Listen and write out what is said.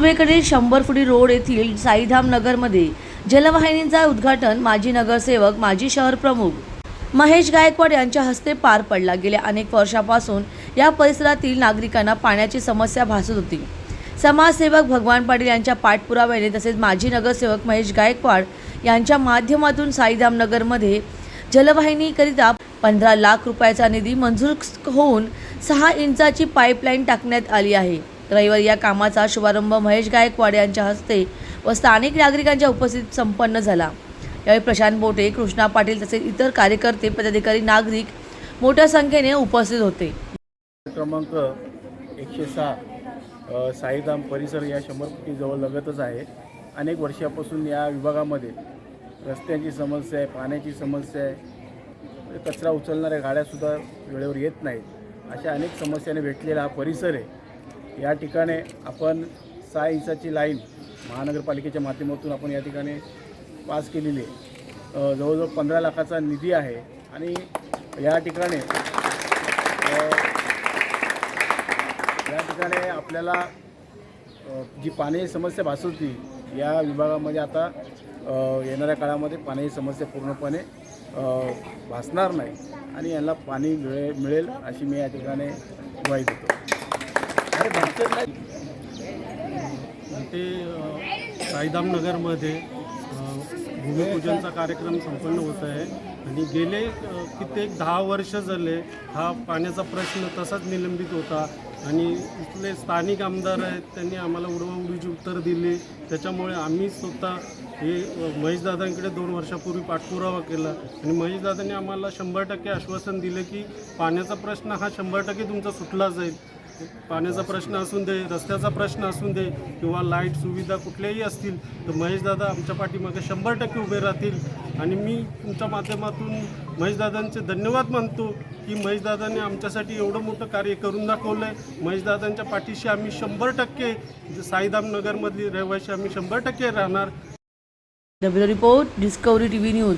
पूर्वेकडील शंभर फुटी रोड येथील साईधाम नगरमध्ये जलवाहिनींचा उद्घाटन माजी नगरसेवक माजी शहर प्रमुख महेश गायकवाड यांच्या हस्ते पार पडला. गेल्या अनेक वर्षापासून या परिसरातील नागरिकांना पाण्याची समस्या भासत होती. समाजसेवक भगवान पाटील यांच्या पाठपुराव्याने तसेच माजी नगरसेवक महेश गायकवाड यांच्या माध्यमातून साईधाम नगरमध्ये जलवाहिनीकरिता पंधरा लाख रुपयाचा निधी मंजूर होऊन सहा इंचाची पाईपलाईन टाकण्यात आली आहे. रविवारी या कामाचा शुभारंभ महेश गायकवाड यांच्या हस्ते व स्थानिक नागरिकांच्या उपस्थितीत संपन्न झाला. यावेळी प्रशांत बोटे कृष्णा पाटील तसेच इतर कार्यकर्ते पदाधिकारी नागरिक मोठ्या संख्येने उपस्थित होते. क्रमांक एकशे सहा साईधाम परिसर या शंभर फुटीजवळ लगतच आहे. अनेक वर्षापासून या विभागामध्ये रस्त्यांची समस्या आहे पाण्याची समस्या आहे. कचरा उचलणाऱ्या गाड्यासुद्धा वेळेवर येत नाहीत. अशा अनेक समस्याने भेटलेला हा परिसर आहे. या ठिकाणी आपण सहा इंचाची लाईन महानगरपालिकेच्या माध्यमातून आपण या ठिकाणी पास केलेली आहे. जवळजवळ पंधरा लाखाचा निधी आहे आणि या ठिकाणी या ठिकाणी आपल्याला जी पाण्याची समस्या भासू होती या विभागामध्ये आता येणाऱ्या काळामध्ये पाण्याची समस्या पूर्णपणे भासणार नाही आणि यांना पाणी मिळे मिळेल अशी मी या ठिकाणी ग्वाही देतो. ते अ, नगरमध्ये भूमिपूजनचा कार्यक्रम संपन्न होत आहे. आणि गेले कित्येक दहा वर्ष झाले हा पाण्याचा प्रश्न तसाच निलंबित होता. आणि इथले स्थानिक आमदार आहेत त्यांनी आम्हाला उडवाउडीची उत्तर दिली. त्याच्यामुळे आम्ही स्वतः हे महेशदादांकडे दोन वर्षापूर्वी पाठपुरावा केला. आणि महेशदादांनी आम्हाला शंभर टक्के आश्वासन दिलं की पाण्याचा प्रश्न हा शंभर टक्के तुमचा सुटला जाईल. पाण्याचा प्रश्न असून दे रस्त्याचा प्रश्न असून दे किंवा लाइट सुविधा कुठल्याही असतील तर महेशदादा आमच्या पाठीमागे शंभर टक्के उभे राहतील. आणि मी तुमच्या माध्यमातून महेशदादांचे धन्यवाद मानतो की महेशदादांनी आमच्यासाठी एवढं मोठं कार्य करून दाखवलं आहे महेशदादांच्या पाठीशी आम्ही शंभर टक्के साईधाम नगरमधली रहिवाशी आम्ही शंभर टक्के राहणार. Report Discovery TV news.